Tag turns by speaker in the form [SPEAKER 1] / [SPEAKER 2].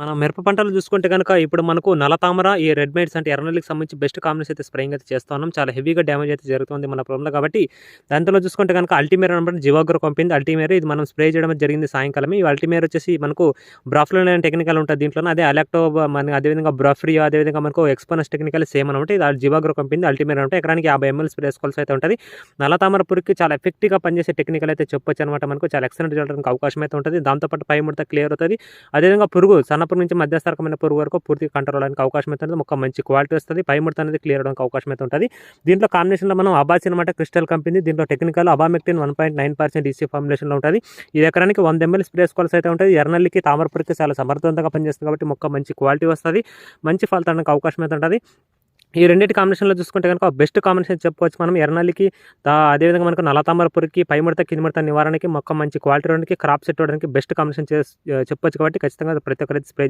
[SPEAKER 1] మనం మిరప పంటలు చూసుకుంటే కనుక ఇప్పుడు మనకు నల్ల తామర ఈ రెడ్ మైట్స్ అంటే ఎర్రనల్లికి సంబంధించి బెస్ట్ కాంబినేషన్ అయితే స్ప్రేయింగ్ అయితే చేస్తా ఉన్నాం. చాలా హెవీగా డ్యామేజ్ అయితే జరుగుతుంది మన పొలంలో కాబట్టి దాంట్లో చూసుకుంటే కనుక అల్టిమేర్ అనమాట జీవాగ్ర పంపింది. అల్టిమేర్ ఇది మనం స్ప్రే చేయడం జరిగింది సాయంకాలం ఈ అల్టిమేర్ వచ్చేసి మనకు బ్రాఫ్లో టెక్నికల్ ఉంటుంది దీంట్లో అదే అలెక్టో మన అదేవిధంగా బ్రఫ్రియో అదేవిధంగా మనకు ఎక్స్పోనస్ టెక్నికల్ సేమ్ అనమాట ఇది జీవాగ్ర పంపింది. అల్టిమేర్ అంటే ఎకరానికి యాభై ఎంఎల్ స్ప్రే చేసుకోవాల్సి అయితే ఉంటుంది. నల్ల తామర పురుగుకి చాలా ఎఫెక్ట్గా పనిచేసే టెక్నికల్ అయితే చెప్పొచ్చు అనమాట మనకు. చాలా ఎక్సలెంట్ చేయడానికి అవకాశం అయితే ఉంటుంది. దాంతోపాటు పై ముడత క్లియర్ అవుతుంది. అదేవిధంగా పురుగు సన్న పురుగు నుంచి మధ్యస్థరకమైన పురుగు వరకు పూర్తిగా కంట్రోల్ అవడానికి అవకాశం అయితే ఉంటుంది. మంచి క్వాలిటీ వస్తుంది. పై ముడత అనేది క్లియర్ అవడానికి అవకాశం అయితే ఉంటుంది. దీంట్లో కాంబినేషన్లో మనం అబాసి అనమాట క్రిస్టల్ కంపెనీ దీంట్లో technical abamectin one point nine percent EC ఫార్ములేషన్లో ఉంటుంది. ఇది ఎకరానికి వంద ఎంఎల్ స్ప్రే కాల్స్ అయితే ఉంటుంది. ఎర్రనల్లికి తామరపురికి చాలా సమర్థవంతంగా పనిచేస్తుంది కాబట్టి మొక్క మంచి క్వాలిటీ వస్తుంది. మంచి ఫలితానికి అవకాశం అయితే ఉంటుంది. ఈ రెండింటి కాంబినేషన్లో చూసుకుంటే కనుక బెస్ట్ కాంబినేషన్ చెప్పుకోవచ్చు మనం. ఎర్రనల్లికి అదేవిధంగా మనకు నల్లతామర పురికి పై ముడత కింది ముడత నివారణకి మొక్క మంచి క్వాలిటీ రావడానికి క్రాప్ సెట్ అవడానికి బెస్ట్ కాంబినేషన్ చేసి చెప్పొచ్చు కాబట్టి ఖచ్చితంగా ప్రతి ఒక్కరైతే స్ప్రే